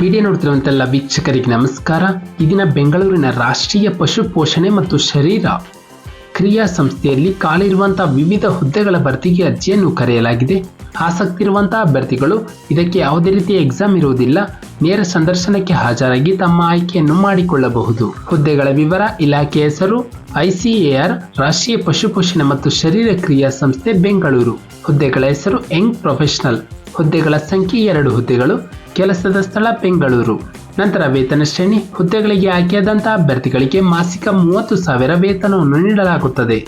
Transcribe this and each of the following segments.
Video ನೋಡ್ತಿರುವಂತೆಲ್ಲ ವೀಕ್ಷಕರಿಗೆ ನಮಸ್ಕಾರ. ಈ ದಿನ ಬೆಂಗಳೂರಿನ ರಾಷ್ಟ್ರೀಯ ಪಶು ಪೋಷಣೆ ಮತ್ತು ಶರೀರ ಕ್ರಿಯಾ ಸಂಸ್ಥೆಯಲ್ಲಿ ಖಾಲಿರುವಂತಹ ವಿವಿಧ ಹುದ್ದೆಗಳ ಭರ್ತಿಗೆ ಅರ್ಜಿಯನ್ನು ಕರೆಯಲಾಗಿದೆ. ಆಸಕ್ತಿ ಇರುವಂತಹ ಅಭ್ಯರ್ಥಿಗಳು ಇದಕ್ಕೆ ಯಾವುದೇ ರೀತಿಯ ಎಕ್ಸಾಮ್ ಇರುವುದಿಲ್ಲ. ನೇರ ಸಂದರ್ಶನಕ್ಕೆ ಹಾಜರಾಗಿ ತಮ್ಮ ಆಯ್ಕೆಯನ್ನು ಮಾಡಿಕೊಳ್ಳಬಹುದು. ಹುದ್ದೆಗಳ ವಿವರ, ಇಲಾಖೆ ಹೆಸರು ಐಸಿಎಆರ್ ರಾಷ್ಟ್ರೀಯ ಪಶು ಪೋಷಣೆ ಮತ್ತು ಶರೀರ ಕ್ರಿಯಾ ಸಂಸ್ಥೆ ಬೆಂಗಳೂರು. ಹುದ್ದೆಗಳ ಹೆಸರು ಯಂಗ್ ಪ್ರೊಫೆಷನಲ್. ಹುದ್ದೆಗಳ ಸಂಖ್ಯೆ ಎರಡು ಹುದ್ದೆಗಳು. ಕೆಲಸದ ಸ್ಥಳ ಬೆಂಗಳೂರು. ನಂತರ ವೇತನ ಶ್ರೇಣಿ, ಹುದ್ದೆಗಳಿಗೆ ಆಯ್ಕೆಯಾದಂತಹ ಅಭ್ಯರ್ಥಿಗಳಿಗೆ ಮಾಸಿಕ ಮೂವತ್ತು ಸಾವಿರ ವೇತನವನ್ನು ನೀಡಲಾಗುತ್ತದೆ.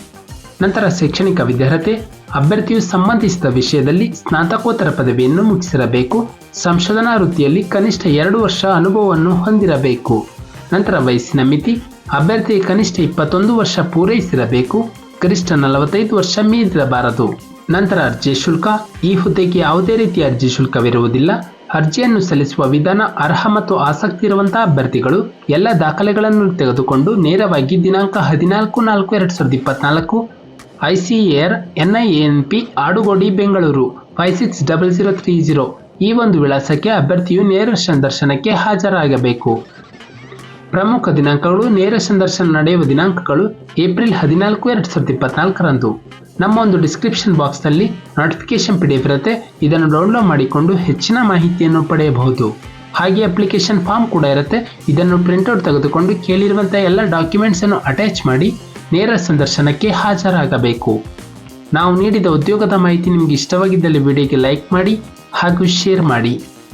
ನಂತರ ಶೈಕ್ಷಣಿಕ ವಿದ್ಯಾರ್ಹತೆ, ಅಭ್ಯರ್ಥಿಯು ಸಂಬಂಧಿಸಿದ ವಿಷಯದಲ್ಲಿ ಸ್ನಾತಕೋತ್ತರ ಪದವಿಯನ್ನು ಮುಗಿಸಿರಬೇಕು ಸಂಶೋಧನಾ ವೃತ್ತಿಯಲ್ಲಿ ಕನಿಷ್ಠ ಎರಡು ವರ್ಷ ಅನುಭವವನ್ನು ಹೊಂದಿರಬೇಕು. ನಂತರ ವಯಸ್ಸಿನ ಮಿತಿ ಅಭ್ಯರ್ಥಿ ಕನಿಷ್ಠ ಇಪ್ಪತ್ತೊಂದು ವರ್ಷ ಪೂರೈಸಿರಬೇಕು. ಗರಿಷ್ಠ ನಲವತ್ತೈದು ವರ್ಷ ಮೀರಿರಬಾರದು. ನಂತರ ಅರ್ಜಿ ಶುಲ್ಕ, ಈ ಹುದ್ದೆಗೆ ಯಾವುದೇ ರೀತಿಯ ಅರ್ಜಿ ಶುಲ್ಕವಿರುವುದಿಲ್ಲ. ಅರ್ಜಿಯನ್ನು ಸಲ್ಲಿಸುವ ವಿಧಾನ ಅರ್ಹ ಮತ್ತು ಆಸಕ್ತಿ ಇರುವಂತಹ ಅಭ್ಯರ್ಥಿಗಳು ಎಲ್ಲ ದಾಖಲೆಗಳನ್ನು ತೆಗೆದುಕೊಂಡು ನೇರವಾಗಿ ದಿನಾಂಕ ಹದಿನಾಲ್ಕು ನಾಲ್ಕು ಎರಡು ಸಾವಿರದ ಇಪ್ಪತ್ನಾಲ್ಕು I N P Adugodi, Bengaluru, five six double zero three zero ಈ ಒಂದು ವಿಳಾಸಕ್ಕೆ ಅಭ್ಯರ್ಥಿಯು ನೇರ ಸಂದರ್ಶನಕ್ಕೆ ಹಾಜರಾಗಬೇಕು. ಪ್ರಮುಖ ದಿನಾಂಕಗಳು ನೇರ ಸಂದರ್ಶನ ನಡೆಯುವ ದಿನಾಂಕಗಳು ಏಪ್ರಿಲ್ ಹದಿನಾಲ್ಕು, ಎರಡು ಸಾವಿರದ ಇಪ್ಪತ್ನಾಲ್ಕರಂದು. ನಮ್ಮ ಒಂದು ಡಿಸ್ಕ್ರಿಪ್ಷನ್ ಬಾಕ್ಸ್ನಲ್ಲಿ ನೋಟಿಫಿಕೇಶನ್ ಪಿಡಿ ಎಫ್ ಇರುತ್ತೆ. ಇದನ್ನು ಡೌನ್ಲೋಡ್ ಮಾಡಿಕೊಂಡು ಹೆಚ್ಚಿನ ಮಾಹಿತಿಯನ್ನು ಪಡೆಯಬಹುದು. ಹಾಗೆ ಅಪ್ಲಿಕೇಶನ್ ಫಾರ್ಮ್ ಕೂಡ ಇರುತ್ತೆ. ಇದನ್ನು ಪ್ರಿಂಟ್ಔಟ್ ತೆಗೆದುಕೊಂಡು ಕೇಳಿರುವಂಥ ಎಲ್ಲ ಡಾಕ್ಯುಮೆಂಟ್ಸನ್ನು ಅಟ್ಯಾಚ್ ಮಾಡಿ ನೇರ ಸಂದರ್ಶನಕ್ಕೆ ಹಾಜರಾಗಬೇಕು. ನಾವು ನೀಡಿದ ಉದ್ಯೋಗದ ಮಾಹಿತಿ ನಿಮಗೆ ಇಷ್ಟವಾಗಿದ್ದಲ್ಲಿ ವಿಡಿಯೋಗೆ ಲೈಕ್ ಮಾಡಿ ಹಾಗೂ ಶೇರ್ ಮಾಡಿ.